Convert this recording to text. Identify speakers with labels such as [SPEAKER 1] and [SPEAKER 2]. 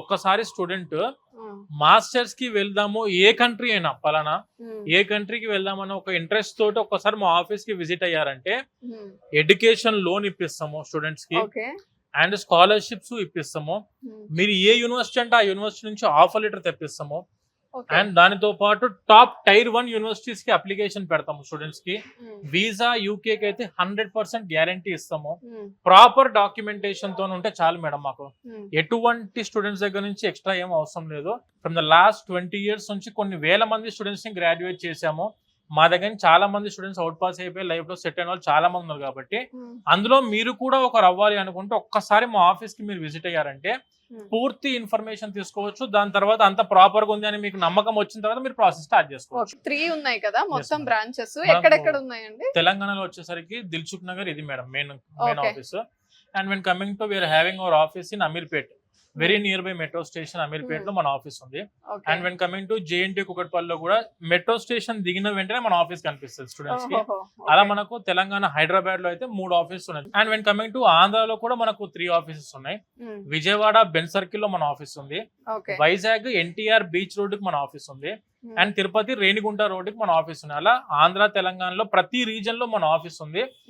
[SPEAKER 1] ఒక్కసారి స్టూడెంట్ మాస్టర్స్కి వెళ్దాము ఏ కంట్రీ అయినా పలానా ఏ కంట్రీకి వెళ్దామని ఒక ఇంట్రెస్ట్ తోటి ఒక్కసారి మా ఆఫీస్కి విజిట్ అయ్యారంటే ఎడ్యుకేషన్ లోన్ ఇప్పిస్తాము
[SPEAKER 2] స్టూడెంట్స్కి.
[SPEAKER 1] అండ్ స్కాలర్షిప్స్ ఇప్పిస్తాము. మీరు ఏ యూనివర్సిటీ అంటే ఆ యూనివర్సిటీ నుంచి ఆఫర్ లెటర్ తెప్పిస్తాము. అండ్ దానితో పాటు టాప్ టైర్ వన్ యూనివర్సిటీస్కి అప్లికేషన్ పెడతాము స్టూడెంట్స్కి వీసా యూకే కి అయితే హండ్రెడ్ పర్సెంట్ గ్యారంటీ ఇస్తాము. ప్రాపర్ డాక్యుమెంటేషన్తో ఉంటే చాలు మేడం మాకు. ఎటువంటి స్టూడెంట్స్ దగ్గర నుంచి ఎక్స్ట్రా ఏం అవసరం లేదు. From the last twenty years నుంచి కొన్ని వేల మంది స్టూడెంట్స్ని గ్రాడ్యుయేట్ చేశాము. మా దగ్గర చాలా మంది స్టూడెంట్స్ అవుట్ పాస్ అయిపోయి లైఫ్లో సెట్ అయిన వాళ్ళు చాలా మంది ఉన్నారు కాబట్టి అందులో మీరు కూడా ఒకరు అవ్వాలి అనుకుంటే ఒక్కసారి మా ఆఫీస్కి మీరు విజిట్ అయ్యారంటే పూర్తి ఇన్ఫర్మేషన్ తీసుకోవచ్చు. దాని తర్వాత అంత ప్రాపర్గా ఉంది అని మీకు నమ్మకం వచ్చిన తర్వాత మీరు ప్రాసెస్ స్టార్ట్ చేసుకోవచ్చు.
[SPEAKER 2] త్రీ ఉన్నాయి కదా మొత్తం. బ్రాంచెస్. ఎక్కడెక్కడ ఉన్నాయండి?
[SPEAKER 1] తెలంగాణలో వచ్చేసరికి దిల్సుఖ్ నగర్ ఇది madam main main. Office and when coming to we are having our office in Ameerpet very near by metro station అమీర్పేట్లో మన ఆఫీస్ ఉంది. And when coming to JNT కుకట్పల్లిలో కూడా మెట్రో స్టేషన్ దిగిన వెంటనే మన ఆఫీస్ కనిపిస్తుంది స్టూడెంట్స్కి. అలా మనకు తెలంగాణ హైదరాబాద్లో అయితే మూడు ఆఫీస్ ఉన్నాయి. అండ్ వెన్ కమింగ్ టు ఆంధ్రాలో కూడా మనకు త్రీ ఆఫీసెస్ ఉన్నాయి. విజయవాడ బెన్ సర్కిల్లో మన ఆఫీస్ ఉంది. వైజాగ్ ఎన్టీఆర్ బీచ్ రోడ్కి మన ఆఫీస్ ఉంది. అండ్ తిరుపతి రేణిగుంట రోడ్కి మన ఆఫీస్ ఉంది అలా ఆంధ్ర తెలంగాణలో ప్రతి రీజన్లో మన ఆఫీస్ ఉంది.